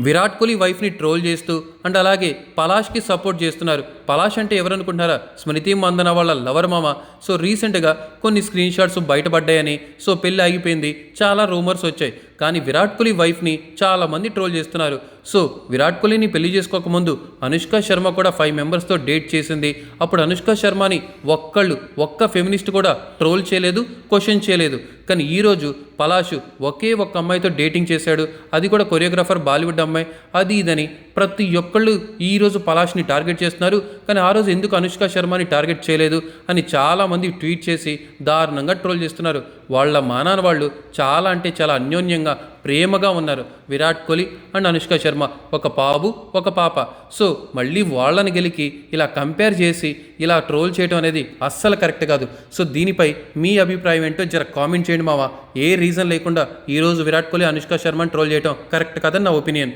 విరాట్ కోహ్లీ వైఫ్ని ట్రోల్ చేస్తూ అండ్ అలాగే పలాష్కి సపోర్ట్ చేస్తున్నారు. పలాష్ అంటే ఎవరనుకుంటున్నారా? స్మృతి మందన వాళ్ళ లవర్ మామ. సో రీసెంట్గా కొన్ని స్క్రీన్ షాట్స్ బయటపడ్డాయని. సో పెళ్ళి ఆగిపోయింది. చాలా రూమర్స్ వచ్చాయి. కానీ విరాట్ కోహ్లీ వైఫ్ని చాలామంది ట్రోల్ చేస్తున్నారు. సో విరాట్ కోహ్లీని పెళ్ళి చేసుకోకముందు అనుష్క శర్మ కూడా ఫైవ్ మెంబర్స్తో డేట్ చేసింది. అప్పుడు అనుష్క శర్మని ఒక్కళ్ళు ఒక్క ఫెమినిస్ట్ కూడా ట్రోల్ చేయలేదు క్వశ్చన్ చేయలేదు. కానీ ఈరోజు పలాషు ఒకే ఒక్క అమ్మాయితో డేటింగ్ చేశాడు. అది కూడా కొరియోగ్రాఫర్ బాలీవుడ్ అమ్మాయి. అది ఇదని ప్రతి ఒక్కళ్ళు ఈరోజు పలాష్ని టార్గెట్ చేస్తున్నారు. కానీ ఆ రోజు ఎందుకు అనుష్క శర్మని టార్గెట్ చేయలేదు అని చాలామంది ట్వీట్ చేసి దారుణంగా ట్రోల్ చేస్తున్నారు. వాళ్ళ మానాన వాళ్ళు చాలా అంటే చాలా అన్యోన్యంగా ప్రేమగా ఉన్నారు. విరాట్ కోహ్లీ అండ్ అనుష్క శర్మ ఒక బాబు ఒక పాప. సో మళ్ళీ వాళ్ళని గెలికి ఇలా కంపేర్ చేసి ఇలా ట్రోల్ చేయడం అనేది అస్సలు కరెక్ట్ కాదు. సో దీనిపై మీ అభిప్రాయం ఏంటో జర కామెంట్ చేయండి మావా. ఏ రీజన్ లేకుండా ఈరోజు విరాట్ కోహ్లీ అనుష్క శర్మని ట్రోల్ చేయడం కరెక్ట్ కాదని నా ఒపీనియన్.